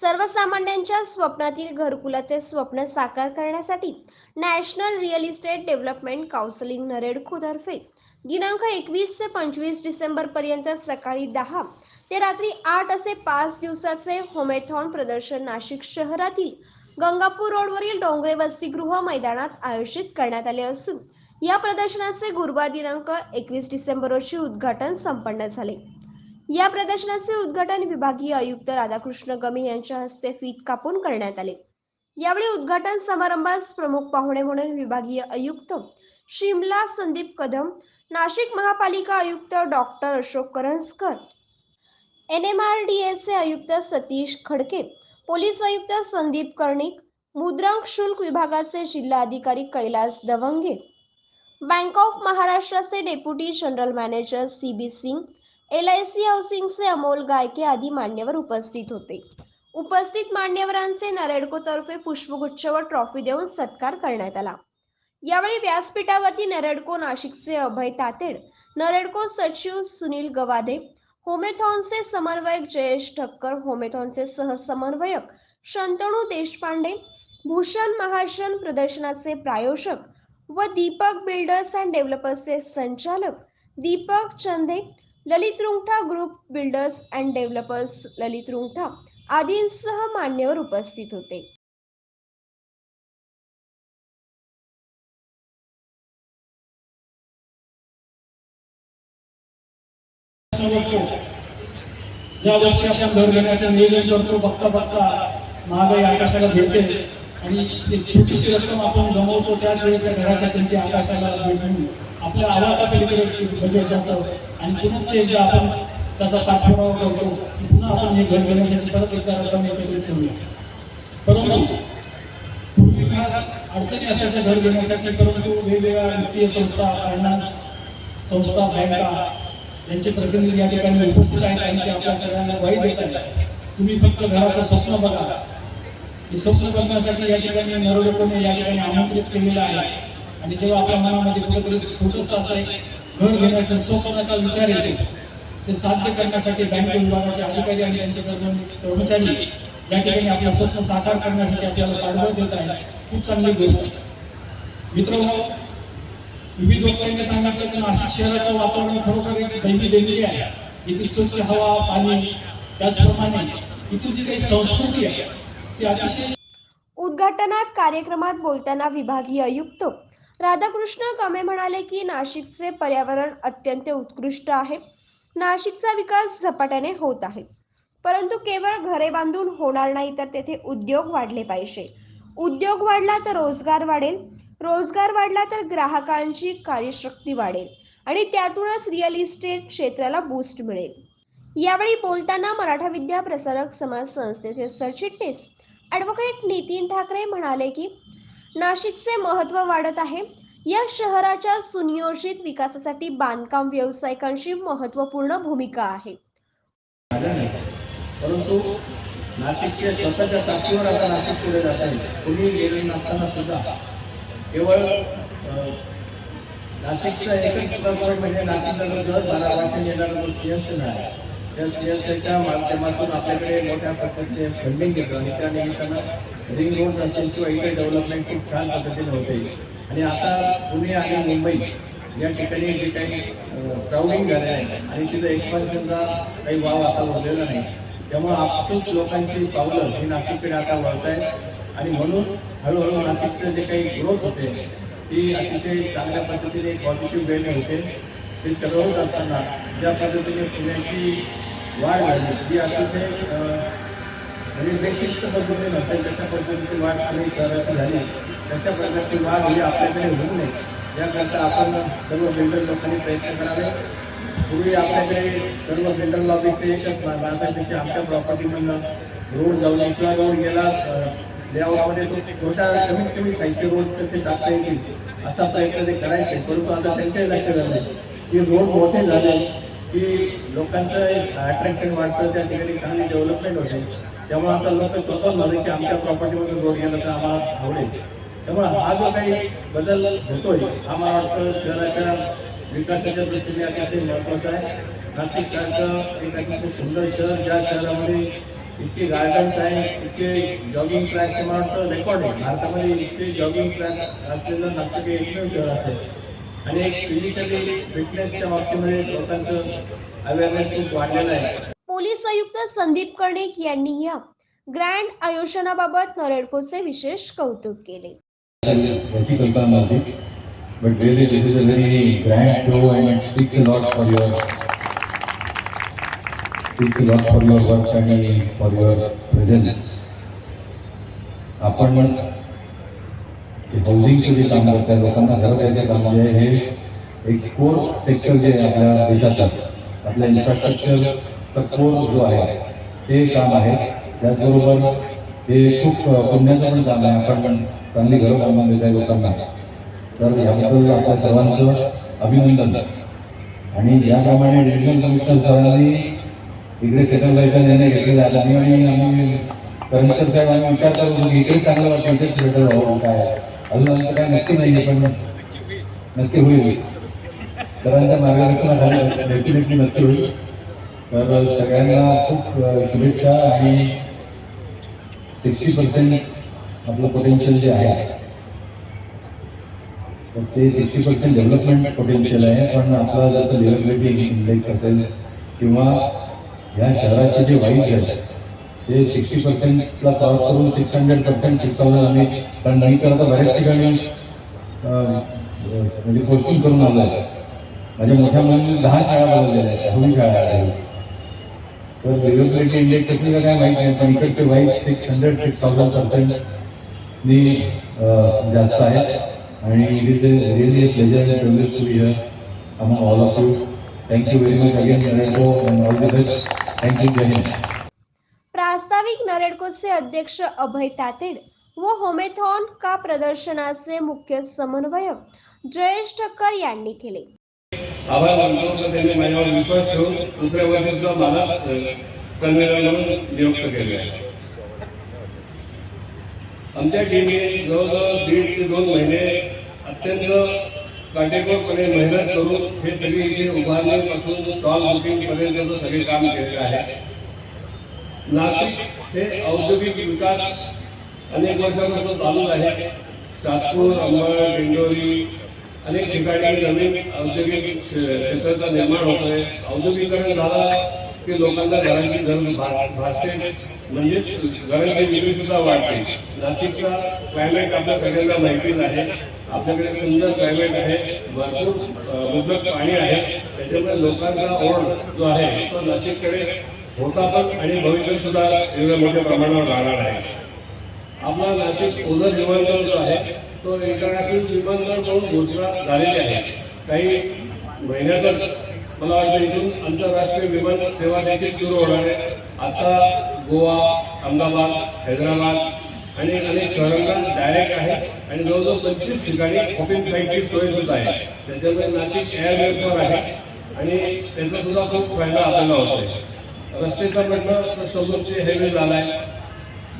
सर्वसामान्यांच्या स्वप्नातील घरकुलाचे स्वप्न साकार करण्यासाठी National Real Estate Development counselling नरेडकोतर्फे दिनांक एकवीस ते पंचवीस डिसेंबर पर्यंत सकाळी दहा ते रात्री आठ असे पाच दिवसाचे होमेथॉन प्रदर्शन नाशिक शहरातील गंगापूर रोडवरील डोंगरे वसतिगृह मैदानात आयोजित करण्यात आले असून या प्रदर्शनाचे गुरुवार दिनांक एकवीस डिसेंबर रोजी उद्घाटन संपन्न झाले. या प्रदर्शनाचे उद्घाटन विभागीय आयुक्त राधाकृष्ण गमे यांच्या हस्ते फीत कापून करण्यात आले. यावेळी उद्घाटन समारंभास प्रमुख पाहुणे म्हणून विभागीय आयुक्त शिमला संदीप कदम नाशिक महापालिका आयुक्त doctor Ashok Karanjkar N M R D एचे आयुक्त सतीश खडके पोलीस आयुक्त संदीप कर्णिक मुद्रांक शुल्क विभागाचे जिल्हा अधिकारी कैलास दवंगे बँक ऑफ महाराष्ट्राचे deputy general manager C B Singh L I C हाऊसिंगचे Amol Gaike आदी मान्यवर उपस्थित होते. उपस्थित मान्यवरांचे नरेडकोतर्फे पुष्पगुच्छ व ट्रॉफी देऊन सत्कार करण्यात आला. यावेळी व्यासपीठावरती नरेडको नाशिकचे अभय तातेड नरेडको सचिव सुनील गवादे होमेथॉनचे समन्वयक जयेश ठक्कर होमेथॉनचे सहसमन्वयक शंतणू देशपांडे भूषण महाजन प्रदर्शनाचे प्रायोजक व दीपक बिल्डर्स अँड डेव्हलपर्सचे संचालक Deepak Chande Lalit Rungtha group builders and developers Lalit Rungtha आदींसह मान्यवर उपस्थित होते. ज्या वर्षी आपण घर घेण्याचं नियोजन करतो बघता बघता महागाई आकाशाला भेटते. आणि छोटीशी रक्कम आपण जमवतो त्याच वेळेस त्या घराच्या चिंती आकाशाला भेटून आपल्या आवाका पलीकडे बजेट म्हणजे जातं. आणि पुन्हा एकदा आपण त्याचा पाठपुरावा करतो की पुन्हा आपण हे घर घेण्यासाठी परत एकदा रक्कम एकत्रित करूया. परंतु पूर्वी काळात अडचणी असायच्या घर घेण्यासाठी परंतु वेगवेगळ्या वित्तीय संस्था फायनान्स संस्था बँका यांचे प्रतिनिधी या ठिकाणी उपस्थित आहेत आणि ते आपल्या सगळ्यांना वाईट देत आहेत. तुम्ही फक्त घराचं स्वप्न बघा. हे स्वप्न बघण्यासाठी या ठिकाणी नरोडकोने या ठिकाणी आमंत्रित केलेलं आहे. आणि जेव्हा आपल्या मनामध्ये कुठेतरी छोटस असं एक घर घेण्याचं स्वप्नाचा विचार येतो. ते साध्य करण्यासाठी बँक विभागाचे अधिकारी आणि त्यांचे कर्मचारी या ठिकाणी आपलं स्वप्न साकार करण्यासाठी आपल्याला पाठबळ देत आहे खूप चांगली गोष्ट. मित्र विविध लोकांनी सांगितलं की नाशिक शहराचं वातावरण खरोखर एक दैवी देणगी आहे. इथली स्वच्छ हवा पाणी त्याचप्रमाणे येथील जी काही संस्कृती आहे ती अतिशय उद्घाटनात कार्यक्रमात बोलताना विभागीय आयुक्त राधाकृष्ण कमे म्हणाले की नाशिकचे पर्यावरण अत्यंत उत्कृष्ट आहे. नाशिकचा विकास झपाट्याने होत आहे. परंतु केवळ घरे बांधून होणार नाही तर तेथे उद्योग वाढले पाहिजे. उद्योग वाढला तर रोजगार वाढेल. रोजगार वाढला तर ग्राहकांची कार्यशक्ती वाढेल. आणि त्यातूनच रिअल इस्टेट क्षेत्राला बूस्ट मिळेल. यावेळी बोलताना मराठा विद्या प्रसारक समाज संस्थेचे सरचिटणीस ॲडव्होकेट नितीन ठाकरे म्हणाले की नाशिकचे महत्त्व वाढत आहे. या शहराच्या सुनियोजित विकासासाठी बांधकाम व्यावसायिकांची महत्त्वपूर्ण भूमिका आहे. परंतु नाशिकच्या स्वतःच्या ताकदीवर आता नाशिक पुढे जात आहे. कुणी गेले नसताना सुद्धा केवळ अं, नाशिकचा एकच पुरस्कार म्हणजे नाशिकचा दर बारा वर्षांनी येणारा जो सीएसएन आहे. त्या सीएसएनच्या माध्यमातून आपल्याकडे मोठ्या प्रकारचे फंडिंग येतं आणि त्या निमित्तानं रिंग रोड असेल किंवा इकडे डेव्हलपमेंट खूप छान पद्धतीने होते. आणि आता पुणे आणि मुंबई या ठिकाणी जे काही क्राऊडिंग झाले आहे आणि तिथं एक्सपान्शनचा काही वाव आता उरलेला नाही. त्यामुळे आपसूक लोकांची पावलं ही नाशिककडे आता वळत आहेत. आणि म्हणून हळूहळू नाशिकचं जे काही ग्रोथ होते ती अतिशय चांगल्या पद्धतीने पॉझिटिव्ह वेने होते. ते सगळं असताना ज्या पद्धतीने पुण्याची वाढ झाली ती अतिशय आणि म्हणजे पद्धतीने नसेल तशा पद्धतीची वाढ पुणे शहराची झाली तशा प्रकारची वाढ ही आपल्याकडे होऊ नये याकरता आपण सर्व बिल्डर लोकांनी प्रयत्न करावे. पूर्वी आपल्याकडे सर्व बिल्डर लॉबीचे एकच बांधायचे आमच्या प्रॉपर्टीमधनं रोड जाऊन किंवा रोड गेला लेआउटमध्ये तो छोटा कमीत कमी साहित्य रोड कसे टाकता येतील असा प्रयत्न ते करायचे. परंतु आता त्यांच्याही लक्षात आलं की रोड मोठे झाले की लोकांचं एक अट्रॅक्शन वाढतं त्या ठिकाणी चांगली डेव्हलपमेंट होते. त्यामुळे आता लोक स्वतः झाले की आमच्या प्रॉपर्टीमध्ये रोड गेला तर आम्हाला आवडेल. त्यामुळे हा जो काही बदल होतोय हा मला वाटतं शहराच्या विकासाच्या दृष्टीने अतिशय महत्त्वाचा आहे. नाशिक सारखं एक अतिशय सुंदर शहर ज्या शहरामध्ये इतके गार्डन्स आहे इतके जॉगिंग ट्रॅक मला वाटतं रेकॉर्ड आहे. भारतामध्ये इतके जॉगिंग ट्रॅक असलेलं नाशिक हे एकमेव शहर असेल. आणि एक फिजिकली फिटनेसच्या बाबतीमध्ये लोकांचं अवेअरनेस खूप वाढलेलं आहे. पोलीस आयुक्त संदीप कर्णिक यांनी या ग्रँड आयोजनाबाबत नरेडकोचे विशेष कौतुक केले But really, this is a very grand show and it speaks a lot for your speaks a lot for your work and for your presence. For your आपण हाऊसिंगचं जे काम करताय लोकांना घर द्यायचं काम जे आहे हे एक कोर सेक्टर जे आहे आपल्या देशाचं आपल्या इन्फ्रास्ट्रक्चर कोर जो आहे ते काम आहे. त्याचबरोबर हे खूप पुण्याचं काम आहे. आपण पण चांगली घरं बांधून देत आहे लोकांना. तर याबद्दल आपल्या सर्वांचं अभिनंदन. आणि याप्रमाणे डिव्हिजन कमिशनर सरांनी इकडे सेशन व्हायचा निर्णय घेतलेला आहे. आणि आम्ही कमिशनर साहेब आम्ही विचार करत होतो की इकडे चांगलं वाटतं इकडेच सेटल व्हावं काय? अजून आमचं काय नक्की नाही आहे पण नक्की होईल. सरांच्या मार्गदर्शनाखाली डेफिनेटली नक्की होईल. तर सगळ्यांना खूप शुभेच्छा आणि सिक्स्टी पर्सेंट आपलं पोटेन्शियल जे आहे तर ते सिक्स्टी पर्सेंट डेव्हलपमेंट पोटेन्शियल आहे. पण आपला जसं लिव्हबिलिटी इंडेक्स असेल किंवा या शहराचे जे वाईट आहेत ते सिक्स्टी पर्सेंटला क्रॉस करून six hundred percent six thousand आम्ही. पण नाही करता बऱ्याच ठिकाणी म्हणजे पोस्टिंग करून आलो आहे माझ्या मोठ्या मुलांनी दहा शाळा बदललेल्या आहेत दहावी शाळा आहे. तर लिव्हबिलिटी इंडेक्स असेल का काय माहीत नाही पण इकडचे वाईट सिक्स हंड्रेड सिक्स थाउजंड पर्सेंटनी जास्त आहे आणि it is a pleasure to be among all of you much again redo and all the best जय प्रास्ताविक नरेडकोचे अध्यक्ष अभय तातेड, व होमेथॉन का प्रदर्शनाचे मुख्य समन्वयक जयेश ठक्कर यांनी केले आभार मानतो तर त्यांनी माझ्यावर विश्वास ठेवून दुसऱ्या वर्षी सुद्धा मला कन्व्हेनर म्हणून नियुक्त केले आहे. आमच्या टीमने जवळजवळ दीड ते दोन महिने अत्यंत काटेकोरपणे मेहनत करून हे सगळी इथे उभारण्यापासून स्टॉल बुकिंगपर्यंत सगळे काम केलेलं आहे. नाशिक हे औद्योगिक विकास अनेक वर्षापासून चालू आहे. सातपूर अंबड दिंडोरी अनेक ठिकाणी नवीन औद्योगिक क्षेत्राचा निर्माण होत आहे औद्योगिकरण झाला की लोकांना घरांची गरज भासते म्हणजेच घरांची विक्री सुद्धा वाढते. नाशिकचा क्लायमेट आपल्या सगळ्यांना माहितीच आहे. आपल्याकडे सुंदर क्लायमेट आहे. भरपूर अ, मुबलक पाणी आहे. त्याच्यामुळे लोकांचा ओढ जो आहे तो नाशिककडे होता पण आणि भविष्यात सुद्धा एवढ्या मोठ्या प्रमाणावर राहणार आहे. आपला नाशिक ओझर विमानतळ जो आहे तो इंटरनॅशनल विमानतळ म्हणून घोषणा झालेली आहे. काही महिन्यातच मला वाटतं इथून आंतरराष्ट्रीय विमान सेवा देखील सुरू होणार आहे. आता गोवा अहमदाबाद हैदराबाद आणि अनेक शहरांना डायरेक्ट आहे आणि जवळजवळ पंचवीस ठिकाणी हॉपिंग फ्लाईटची सोय सुद्धा आहे. त्याच्यामुळे नाशिक एअरवेपवर आहे आणि त्याचा सुद्धा खूप फायदा आपल्याला आहे रस्त्याचा म्हटलं तर समृद्धी हायवे झाला आहे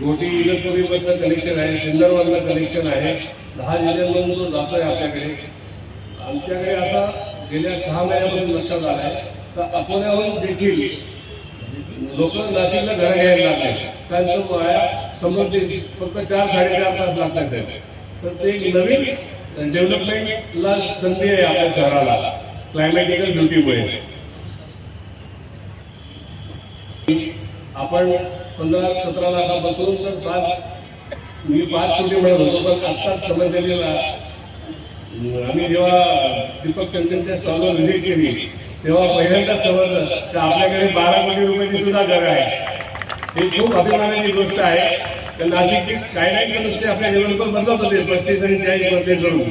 गोटी इगतपुरीमधलं कनेक्शन आहे सिंदरवरनं कनेक्शन आहे. दहा जिल्ह्यांमधून जो जातो आहे आपल्याकडे. आमच्याकडे आता गेल्या सहा महिन्यामध्ये लक्षात आलं आहे तर अकोल्याहून देखील लोक नाशिकला घरं घ्यायला लागले कारण तो वाया समृद्धी फक्त चार साडेचार तास लागतात त्याचे. तर ते एक नवीन डेव्हलपमेंटला संधी आहे आपल्या शहराला. क्लायमॅटिकल ब्युटीमुळे आपण पंधरा सतरा लाखापासून तर सात मी पाच कोटी मिळत होतो पण आत्ताच समजलेला आम्ही जेव्हा दीपक चंद्रच्या स्टॉलवर व्हिजिट केली तेव्हा पहिल्यांदाच समजलं तर आपल्याकडे बारा कोटी रुपयाची सुद्धा घर आहे. ही खूप अभिमानाची गोष्ट आहे. तर नाशिकची स्कायलाईन नुसते आपल्या डेव्हलपर बदलत होते पस्तीस आणि चाळीसमध्ये करून.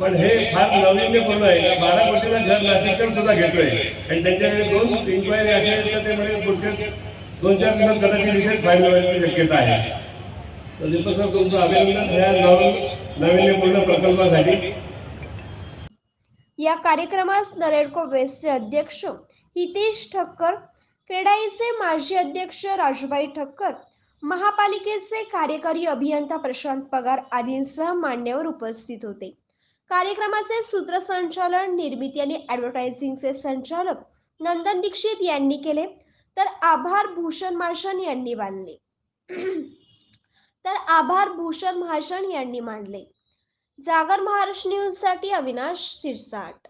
पण हे फार नाविन्यपूर्ण आहे. का बारा कोटीला घर नाशिकच्या सुद्धा घेतोय. आणि त्यांच्याकडे दोन इन्क्वायरी असेल तर ते म्हणजे पुढच्या दोन चार दिवसात कदाचित इथे फाईल होण्याची शक्यता आहे. तर दीपक तुमचं अभिनंदन या नवीन नाविन्यपूर्ण प्रकल्पासाठी. या कार्यक्रमास नरेडको वेस्टचे अध्यक्ष हितेश ठक्कर क्रेडाईचे माजी अध्यक्ष राजूबाई ठक्कर महापालिकेचे कार्यकारी अभियंता प्रशांत पगार आदींसह मान्यवर उपस्थित होते. कार्यक्रमाचे सूत्रसंचालन निर्मिती आणि ॲडव्हर्टायझिंगचे संचालक नंदन दीक्षित यांनी केले. तर आभार भूषण माशन यांनी बांधले तर आभार भूषण भाषण यांनी मानले. जागर महाराष्ट्र न्यूजसाठी अविनाश शिरसाट.